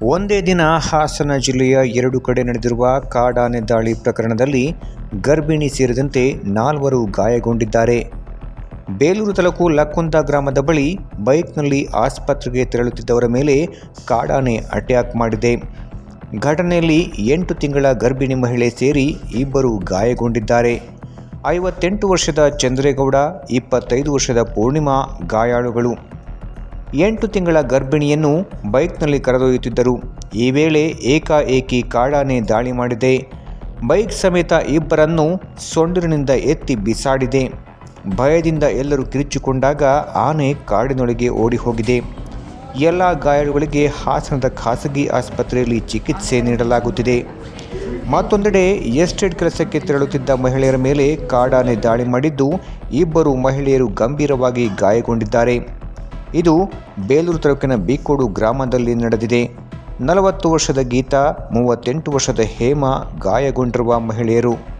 ಒಂದೇ ದಿನ ಹಾಸನ ಜಿಲ್ಲೆಯ ಎರಡು ಕಡೆ ನಡೆದಿರುವ ಕಾಡಾನೆ ದಾಳಿ ಪ್ರಕರಣದಲ್ಲಿ ಗರ್ಭಿಣಿ ಸೇರಿದಂತೆ ನಾಲ್ವರು ಗಾಯಗೊಂಡಿದ್ದಾರೆ. ಬೇಲೂರು ತಾಲೂಕು ಲಕ್ಕುಂದ ಗ್ರಾಮದ ಬಳಿ ಬೈಕ್ನಲ್ಲಿ ಆಸ್ಪತ್ರೆಗೆ ತೆರಳುತ್ತಿದ್ದವರ ಮೇಲೆ ಕಾಡಾನೆ ಅಟ್ಯಾಕ್ ಮಾಡಿದೆ. ಘಟನೆಯಲ್ಲಿ ಎಂಟು ತಿಂಗಳ ಗರ್ಭಿಣಿ ಮಹಿಳೆ ಸೇರಿ ಇಬ್ಬರು ಗಾಯಗೊಂಡಿದ್ದಾರೆ. ಐವತ್ತೆಂಟು ವರ್ಷದ ಚಂದ್ರೇಗೌಡ, ಇಪ್ಪತ್ತೈದು ವರ್ಷದ ಪೂರ್ಣಿಮಾ ಗಾಯಾಳುಗಳು. ಎಂಟು ತಿಂಗಳ ಗರ್ಭಿಣಿಯನ್ನು ಬೈಕ್ನಲ್ಲಿ ಕರೆದೊಯ್ಯುತ್ತಿದ್ದರು. ಈ ವೇಳೆ ಏಕಾಏಕಿ ಕಾಡಾನೆ ದಾಳಿ ಮಾಡಿದೆ. ಬೈಕ್ ಸಮೇತ ಇಬ್ಬರನ್ನು ಸೊಂಡಿರಿನಿಂದ ಎತ್ತಿ ಬಿಸಾಡಿದೆ. ಭಯದಿಂದ ಎಲ್ಲರೂ ಕಿರಿಚಿಕೊಂಡಾಗ ಆನೆ ಕಾಡಿನೊಳಗೆ ಓಡಿ ಹೋಗಿದೆ ಎಲ್ಲ ಗಾಯಾಳುಗಳಿಗೆ ಹಾಸನದ ಖಾಸಗಿ ಆಸ್ಪತ್ರೆಯಲ್ಲಿ ಚಿಕಿತ್ಸೆ ನೀಡಲಾಗುತ್ತಿದೆ. ಮತ್ತೊಂದೆಡೆ ಎಸ್ಟೇಟ್ ಕೆಲಸಕ್ಕೆ ತೆರಳುತ್ತಿದ್ದ ಮಹಿಳೆಯರ ಮೇಲೆ ಕಾಡಾನೆ ದಾಳಿ ಮಾಡಿದ್ದು, ಇಬ್ಬರು ಮಹಿಳೆಯರು ಗಂಭೀರವಾಗಿ ಗಾಯಗೊಂಡಿದ್ದಾರೆ. ಇದು ಬೇಲೂರು ತಾಲೂಕಿನ ಬೀಕೋಡು ಗ್ರಾಮದಲ್ಲಿ ನಡೆದಿದೆ. ನಲವತ್ತು ವರ್ಷದ ಗೀತಾ ಮೂವತ್ತೆಂಟು ವರ್ಷದ ಹೇಮಾ ಗಾಯಗೊಂಡಿರುವ ಮಹಿಳೆಯರು.